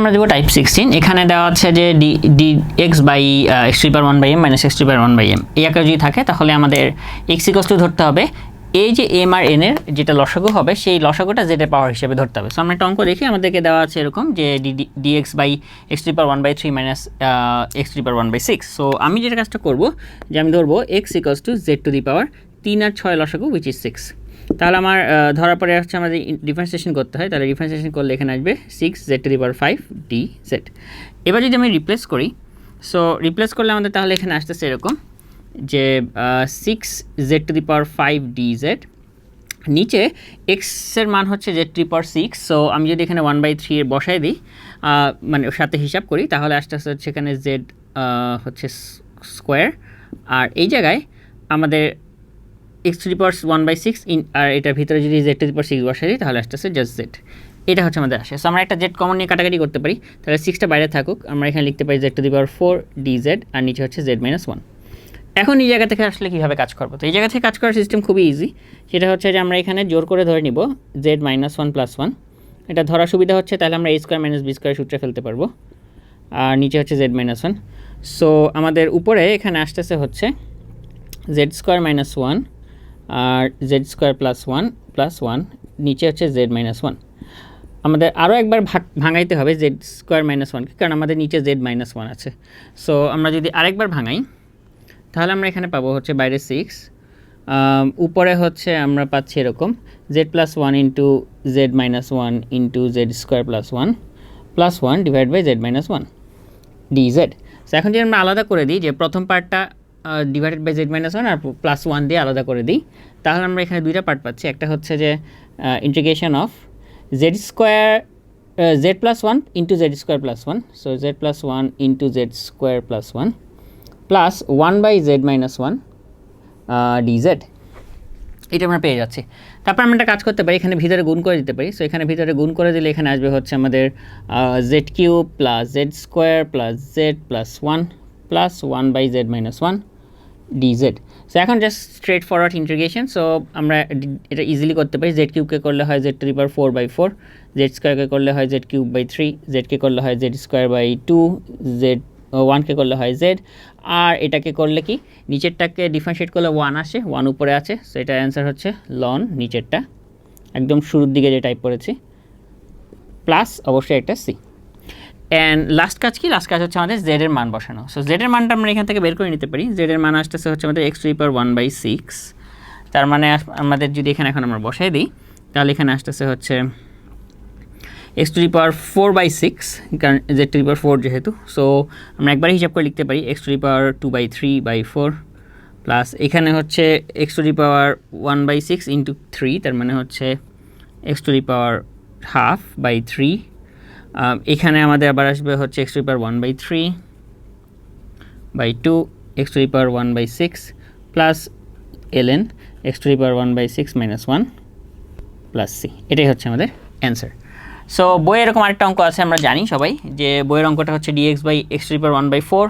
আমরা দেবো type sixteen এখানে দেওয়া আছে যে D D X by X to one by M minus X to one by M এই আকার যদি থাকে, তাহলে আমাদের এক্স ইকস টু ধরতে হবে। এই যে এম আর এন এর যেটা লসাগু হবে, সেই লসাগুটা জেডের পাওয়ার হিসেবে ধরতে হবে। সো আমরা একটা অঙ্ক দেখি, আমাদেরকে দেওয়া আছে এরকম যে D D X by X to one by three minus X to one by six so আমি যেটা কাজটা করব, যে আমি ধরবো X equals to Z to the power তিন আর ছয় লসাগু উইচ ইজ সিক্স তাহলে আমার ধরার পরে হচ্ছে আমাদের ডিফারেন্সিয়েশন করতে হয়। তাহলে ডিফারেন্সিয়েশন করলে এখানে আসবে six Z to the power five D Z এবার যদি আমি রিপ্লেস করি সো রিপ্লেস করলে আমাদের তাহলে এখানে আসতেছে এরকম যে six Z to the power five D Z নিচে এক্সের মান হচ্ছে Z to the power six so আমি যদি এখানে ওয়ান বাই থ্রি এর বসায় দিই মানে সাথে হিসাব করি, তাহলে আস্তে আস্তে হচ্ছে এখানে জেড হচ্ছে স্কোয়ার আর এই জায়গায় আমাদের X to the one by six in আর এটার ভিতরে যদি Z to the power six বসাই দিই তাহলে আসতেছে জাস্ট জেড এটা হচ্ছে আমাদের আসে সো আমরা একটা জেড কমন নিয়ে কাটাকাটি করতে পারি। তাহলে সিক্সটা বাইরে থাকুক, আমরা এখানে লিখতে পারি Z to the power four D Z আর নিচে হচ্ছে জেড মাইনাস ওয়ান এখন এই জায়গা থেকে আসলে কীভাবে কাজ করব? তো এই জায়গা থেকে কাজ করার সিস্টেম খুবই ইজি সেটা হচ্ছে যে আমরা এখানে জোর করে ধরে নিব Z minus one plus one এটা ধরার সুবিধা হচ্ছে, তাহলে আমরা A square minus B square সূত্রে ফেলতে পারব। আর নিচে হচ্ছে জেড মাইনাস ওয়ান সো আমাদের উপরে এখানে আসতেছে হচ্ছে জেড স্কোয়ার মাইনাস ওয়ান আর Z square plus one plus one নিচে হচ্ছে জেড মাইনাস ওয়ান আমাদের আরও একবার ভাগ, ভাঙাইতে হবে জেড স্কোয়ার মাইনাস ওয়ানকে কারণ আমাদের নিচে জেড মাইনাস ওয়ান আছে। সো আমরা যদি আরেকবার ভাঙাই, তাহলে আমরা এখানে পাবো হচ্ছে বাইরে সিক্স উপরে হচ্ছে আমরা পাচ্ছি এরকম Z plus one into Z minus one into Z square plus one plus one divide by Z minus one DZ so এখন যদি আমরা আলাদা করে দিই যে প্রথম পার্টটা divided by Z minus one R plus one দিয়ে আলাদা করে দিই। তাহলে আমরা এখানে দুইটা পার্ট পাচ্ছি। একটা হচ্ছে যে integration of Z square Z plus one into Z square plus one so Z plus one into Z square plus one plus one by Z minus one DZ এটা আমরা পেয়ে যাচ্ছি। তারপর আমরা একটা কাজ করতে পারি। এখানে ভিতরে গুণ করে দিতে পারি। সো এখানে ভিতরে গুণ করে দিলে এখানে আসবে হচ্ছে আমাদের Z cube plus Z square plus Z plus one plus one by Z minus one DZ so এখন just straight forward integration so আমরা এটা ইজিলি করতে পারি. জেড কিউবকে করলে হয় Z to power four by four Z স্কোয়ারকে করলে হয় জেড কিউব বাই থ্রি জেডকে করলে হয় Z square by two Z ওয়ানকে করলে হয় জেড আর এটাকে করলে কি? নিচেরটাকে ডিফারেন্সিয়েট করলে ওয়ান আসে। ওয়ান উপরে আছে। সো এটার অ্যান্সার হচ্ছে লন নিচেরটা। একদম শুরুর দিকে যে টাইপ করেছি। প্লাস অবশ্যই একটা সি অ্যান্ড লাস্ট কাজ কি? লাস্ট কাজ হচ্ছে আমাদের জেড এর মান বসানো। সো জেড এর মানটা আমরা এখান থেকে বের করে নিতে পারি। জেড এর মান আসতেছে হচ্ছে আমাদের X to power one by six তার মানে আমাদের যদি এখানে এখন আমরা বসাই দিই, তাহলে এখানে আসতেছে হচ্ছে X to power four by six কারণ জেড টু পাওয়ার ফোর যেহেতু। সো আমরা একবারই হিসাব করে লিখতে পারি X to power two by three by four plus এখানে হচ্ছে X to power one by six into three তার মানে হচ্ছে X to power half by three এখানে আমাদের আবার আসবে হচ্ছে X to one by three by two X to one by six plus LN X to power one by six minus one plus C এটাই হচ্ছে আমাদের অ্যান্সার সো বইয়ে এরকম আরেকটা অঙ্ক আছে, আমরা জানি সবাই, যে বইয়ের অঙ্কটা হচ্ছে DX by X to one by four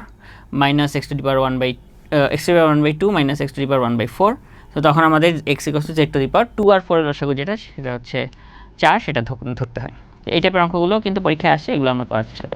minus X to one by X to one by two minus X to power one by four তো তখন আমাদের X equals to Z to the power two আর ফোরের লসাগু যেটা, সেটা হচ্ছে চার, সেটা ধর- ধরতে হয়। এই টাইপের অঙ্কগুলো কিন্তু পরীক্ষায় আসে এগুলো আমরা করার চেষ্টা